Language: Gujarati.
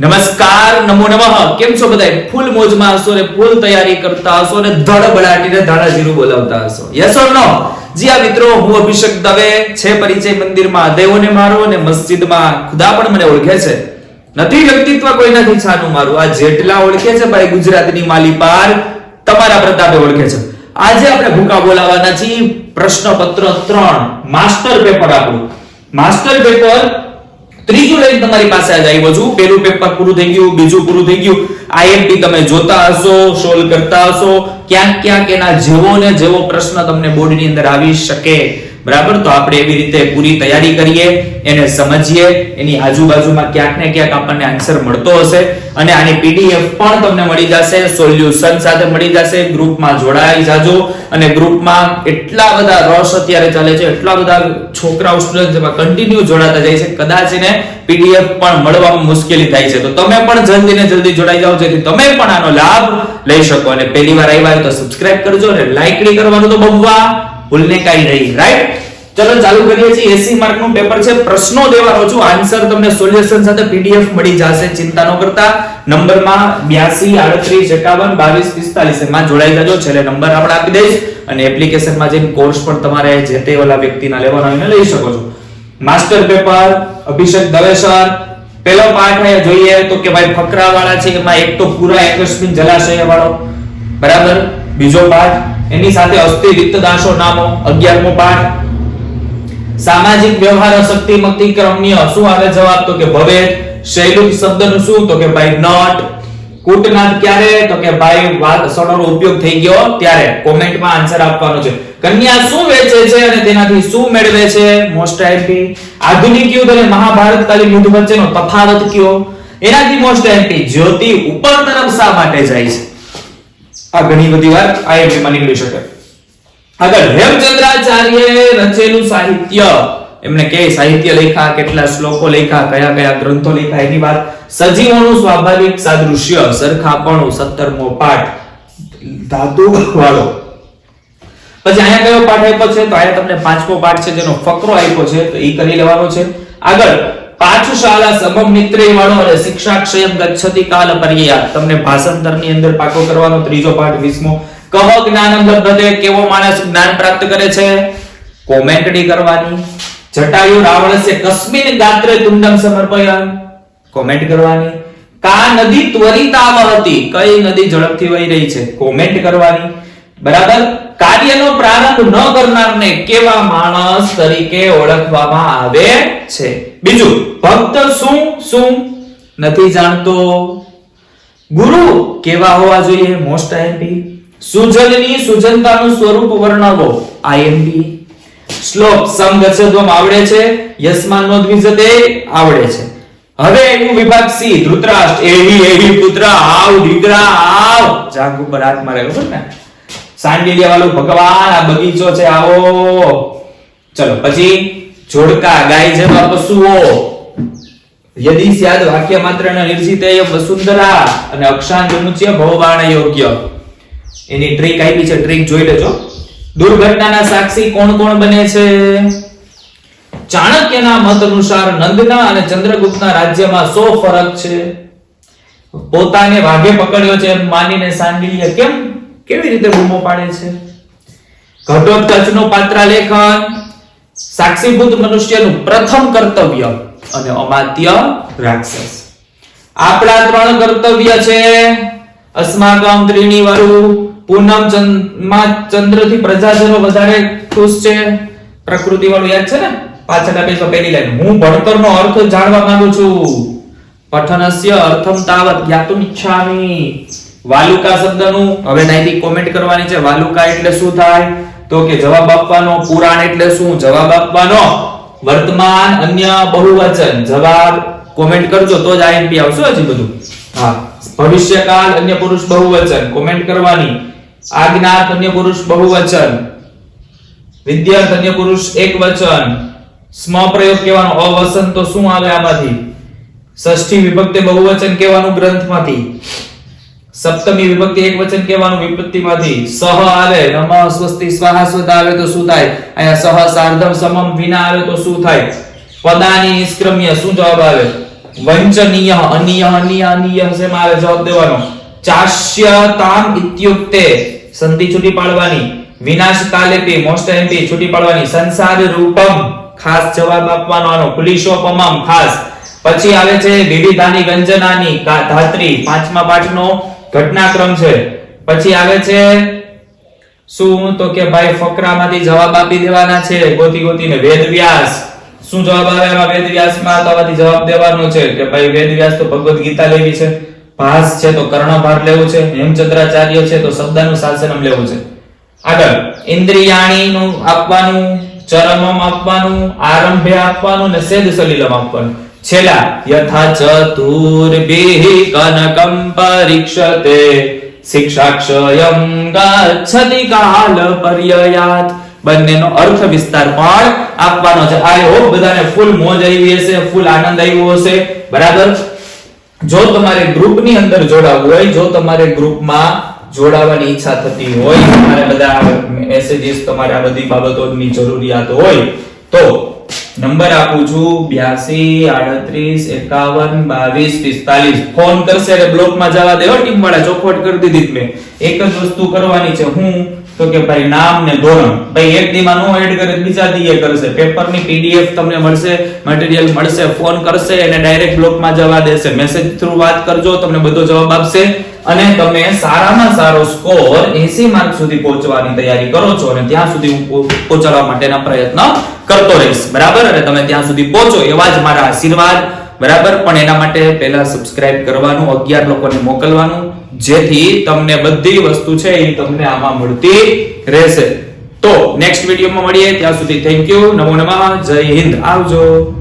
નમસ્કાર, નમો નમઃ. કેમ છો બધા ફૂલ મોજમાં હશો ને ફૂલ તૈયારી કરતા હશો ને ધડબડાટીને ધાણાજીરું બોલાવતા હશો. યસ ઓર નો જી આ મિત્રો, હું અભિષેક દવે, છે પરિચય મંદિરમાં દેવોને મારો અને મસ્જિદમાં. ખુદા પણ મને ઓળખે છે. નથી વ્યક્તિત્વ કોઈ નથી છાનું મારું. આ જેટલા ઓળખે છે ભાઈ ગુજરાતની માલી પાર તમારા પ્રતાપે ઓળખે છે. આજે આપણે ભૂકા બોલાવાના છીએ પ્રશ્નપત્ર ત્રણ. માસ્ટર પેપર આપણું. માસ્ટર પેપર ત્રીજું લઈને તમારી પાસે આજે આવ્યો છું પેલું પેપર પૂરું થઈ ગયું, બીજું પૂરું થઈ ગયું. આઈએમપી તમે જોતા હશો સોલ્વ કરતા હશો. ક્યાંક ક્યાંક એના જેવો ને જેવો પ્રશ્ન તમને બોર્ડની અંદર આવી શકે. બરાબર? તો આપણે એવી રીતે પૂરી તૈયારી કરીએ, એને સમજીએ, એની આજુબાજુમાં ક્યાંક ને ક્યાંક આપણને આન્સર મળતો હશે અને આની પીડીએફ પણ તમને મળી જશે સોલ્યુશન સાથે મળી જશે ગ્રુપમાં જોડાઈ જાજો અને ગ્રુપમાં એટલા બધા રસ અત્યારે ચાલે છે, એટલા બધા છોકરાઓ સ્ટુડન્ટ જેમાં કન્ટિન્યુ જોડાતા જાય છે, કદાચ એને પીડીએફ પણ મળવામાં મુશ્કેલી થાય છે. તો તમે પણ જલ્દી ને જલ્દી જોડાઈ જાઓ, જેથી તમે પણ આનો લાભ લઈ શકો. અને પહેલી વાર આવ્યા તો સબસ્ક્રાઇબ કરજો અને લાઈકડી કરવાનું તો બહુવા કાઈ નહીં રાઈટ ચલો, ચાલુ કરીએ છીએ 80 માર્કનું પેપર છે. પ્રશ્નો દેવાનો છું. આન્સર તમને સોલ્યુશન સાથે પીડીએફ મળી જશે. ચિંતા ન કરતા. નંબરમાં 82 38 51 22 45 એમાં જોડાઈ જજો. છેલ્લે નંબર આપણે આપી દઈશ અને એપ્લિકેશનમાં જઈને કોર્સ પણ તમારે જે તે ઓલા વ્યક્તિના લેવાનો એને લઈ શકો છો. Master paper Abhishek Dave sir પહેલો પાઠ અહીંયા જોઈએ તો કે ભાઈ ફકરા વાળા છે. એમાં એક તો પૂરા એકસ્મિન જલાશય વાળો. બરાબર? બીજો પાઠ એની સાથે અસ્થિ રિક્ત દાસો નામો 11મો પાઠ સામાજિક વ્યવહાર અશક્તિ મતિક્રમ્ય શું આવે જવાબ તો કે ભવે. શૈલુક શબ્દનું શું તો કે ભાઈ નોટ. કૂટનાદ ક્યારે? તો કે ભાઈ વાત સડોનો ઉપયોગ થઈ ગયો ત્યારે. કોમેન્ટમાં આન્સર આપવાનો છે. કન્યા શું વેચે છે અને તેનાથી શું મેળવે છે? મોસ્ટ આઈપી આધુનિક યુદ્ધ અને મહાભારતકાલીન યુદ્ધ વચ્ચેનો તફાવત કયો? એનાથી મોસ્ટ આઈપી જ્યોતિ ઉપર તરફ શા માટે જાય છે? આ ઘણી બધી વાર આઈએમપી માં નીકળી શકે. આગળ હેમચંદ્રાચાર્ય રચેલું સાહિત્ય, એમને કે સાહિત્ય લેખા, કેટલા શ્લોકો લેખા, કયા કયા ગ્રંથો લેખા? એની વાત સજીવોનું સ્વાભાવિક સાદૃશ્ય, સરખાપણું 17મો પાઠ. ધાતુ વાળો. પછી અહીંયા કયો પાઠ આપ્યો છે? તો અહીંયા તમને પાંચમો પાઠ છે, જેનો ફકરો આપ્યો છે, તો એ કરી લેવાનો છે. આગળ પાઠશાળા સમમ વાળો અને શિક્ષા ક્ષયમ ગચ્છતિ કાલ પર્યાય. તમને ભાષાંતરની અંદર પાકો કરવાનો ત્રીજો પાઠ 20મો કહ જ્ઞાનમ લબ્ધતે કેવો માણસ જ્ઞાન પ્રાપ્ત કરે છે? કોમેન્ટડી કરવાની. જટાયુ રાવણસ્ય કસ્મિન ગાત્રે તુંડમ સમર્પયન. કોમેન્ટ કરવાની. કા નદી ત્વરિતા વહતી? કઈ નદી ઝડપથી વહી રહી છે? કોમેન્ટ કરવાની. બરાબર? કાર્યનો પ્રારંભ ન કરનારને કેવા માણસ તરીકે ઓળખવામાં આવે છે? બીજું, ભક્ત શું શું? નથી જાણતો. ગુરુ કેવા હોવા જોઈએ? મોસ્ટ આઈએમપી સુજનની સુજનતાનું સ્વરૂપ વર્ણવો. આઈએમપી શ્લોક સમગચ્છધ્વમ આવડે છે? યસ્માન નો આવડે છે. હવે એનું વિભાગ સી, ધૃતરાષ્ટ્ર. એવી એવી પુત્ર, આવ, દીકરા, આવ. જાગ ઉપર હાથ મારે ખબર ને? સાંડિલિયા વાળું ભગવાન, આ બગીચો છે, આવો. ચલો, પછી જોડકા ગાય જેવા પશુઓ. યદિ વાક્ય માત્ર નિર્જિતેય વસુંધરા અને અક્ષાંત મુચ્ય ભવબાણ યોગ્ય. એની ટ્રીક આપી છે, ટ્રીક જોઈ લેજો. દુર્ઘટનાના સાક્ષી કોણ કોણ બને છે? ચાણક્યના મત અનુસાર નંદના અને ચંદ્રગુપ્તના રાજ્યમાં સો ફરક છે. પોતાને વાઘે પકડ્યો છે એમ માનીને સાંડિલ્ય કેમ? કેવી રીતે બૂમો પાડે છે? પાત્ર પાત્રાલેખન. સાક્ષીભૂત મનુષ્યનું પ્રથમ કર્તવ્ય અને અમાત્ય રાક્ષસ. આપણા ત્રણ કર્તવ્ય છે અસ્માકમ ત્રીણી વરુ. પૂનમ ચંદ્રમાં ચંદ્રથી પ્રજાજનો વધારે ખુશ છે. પ્રકૃતિ વાળું યાદ છે ને? પાછળના પેજમાં પહેલી લાઈન હું ભણતરનો અર્થ જાણવા માંગુ છું. પઠનસ્ય અર્થમ તાવત જ્ઞાતુમ ઈચ્છામિ. વાલુકા શબ્દનું હવે નાઈથી કોમેન્ટ કરવાની છે. વાલુકા એટલે શું થાય? તો કે જવાબ આપવાનો પુરાણ એટલે શું? જવાબ આપવાનો વર્તમાન અન્ય બહુવચન. જવાબ કોમેન્ટ કરજો તો જ આઈએમપી આવશે હજી બધું. હા. ભવિષ્યકાલ અન્ય પુરુષ બહુવચન. કોમેન્ટ કરવાની. આજ્ઞાત અન્ય પુરુષ બહુવચન. વિદ્યાર્થ અન્ય પુરુષ એક વચન સ્મ પ્રયોગ કહેવાનો અવસન તો શું આવે આમાંથી? ષષ્ઠી વિભક્તિ બહુવચન કહેવાનું ગ્રંથમાંથી. સપ્તમી વિભક્તિ એક વચન કહેવાનું વિભક્તિમાંથી સહ આવે, નમઃ, સ્વસ્તિ, સ્વાહા સ્વદ આવે તો શું થાય? અહીંયા સહ, સાર્ધમ, સમમ, વિના આવે તો શું થાય? પદાની નિષ્ક્રમ્ય શું જવાબ આવે? વંચનીય, અનિય અનિય અનિય શેમાં આવે જવાબ દેવાનો. ચાશ્યતામ ઇત્યુક્તે, સંધિ છૂટી પાડવાની વિનાશ કાલેપી મોસ્ટ એમ્પી છૂટી પાડવાની, સંસાર રૂપમ, ખાસ જવાબ આપવાનો, આનો પુલિશોપમમ ખાસ. પછી આવે છે વિવિધાની, વ્યંજનાની ધાત્રી, પાંચમા પાઠનો ઘટનાક્રમ છે. પછી આવે છે, શું? તો કે ભાઈ ફકરામાંથી જવાબ આપી દેવાના છે. ગોતી ગોતીને વેદવ્યાસ શું જવાબ આવે એમાં વેદવ્યાસમાં તો આમાંથી જવાબ દેવાનો છે કે ભાઈ વેદવ્યાસ તો ભગવદ ગીતા લેવી છે. ભાસ છે તો કર્ણભાર લેવું છે. હેમચંદ્રાચાર્ય છે તો શબ્દાનું શાસનમ લેવું છે. આગળ ઇન્દ્રિયાણી નું આપવાનું, ચરમમ આપવાનું, આરંભે આપવાનું ને સેદ સલીલમ આપવાનું. છેલ્લા યથા ચતુર્ભિઃ કનકમ પરીક્ષતે શિક્ષાક્ષયમ ગચ્છતિ કાલ પર્યયાત. બંનેનો અર્થ વિસ્તાર પણ આપવાનો છે. આઈ હોપ બધાને ફૂલ મોજ આવી હશે, ફૂલ આનંદ આવ્યો હશે. બરાબર? જો તમારે ગ્રુપની અંદર જોડાવવું હોય, જો તમારે ગ્રુપમાં જોડાવાની ઈચ્છા થતી હોય, તમારે બધા મેસેજીસ તમારે આ બધી બાબતોની જરૂરિયાત હોય, તો નંબર આપું છું બ્યાસી, આડત્રીસ, એકાવન, બાવીસ, પિસ્તાલીસ. ફોન કરશે એટલે બ્લોકમાં જવા દેવો ટીમ વાળા ચોખવટ કરી દીધી મેં એક જ વસ્તુ કરવાની છે હું, તો કે ભાઈ નામ ને ધોરણ. ભાઈ એક દીમાં નો એડ કરે બીજા દીએ કરશે. પેપરની પીડીએફ તમને મળશે મટીરીયલ મળશે, ફોન કરશે અને ડાયરેક્ટ બ્લોકમાં જવા દેશે. મેસેજ થ્રુ વાત કરજો, તમને બધો જવાબ આપશે. અને તમે સારામાં સારો સ્કોર 80 માર્ક સુધી પહોંચવાની તૈયારી કરો છો અને ત્યાં સુધી હું પહો- પહોંચાડવા માટેના પ્રયત્ન કરતો રહીશ. બરાબર? અને તમે ત્યાં સુધી પહોંચો એવા જ મારા આશીર્વાદ. બરાબર? પણ એના માટે પહેલા સબસ્ક્રાઇબ કરવાનું 11 લોકોને મોકલવાનું, જેથી તમને બધી વસ્તુ છે એ તમને આમાં મળતી રહેશે. તો નેક્સ્ટ વિડીયોમાં મળીએ. ત્યાં સુધી થેન્ક યુ નમો નમઃ. જય હિન્દ. આવજો.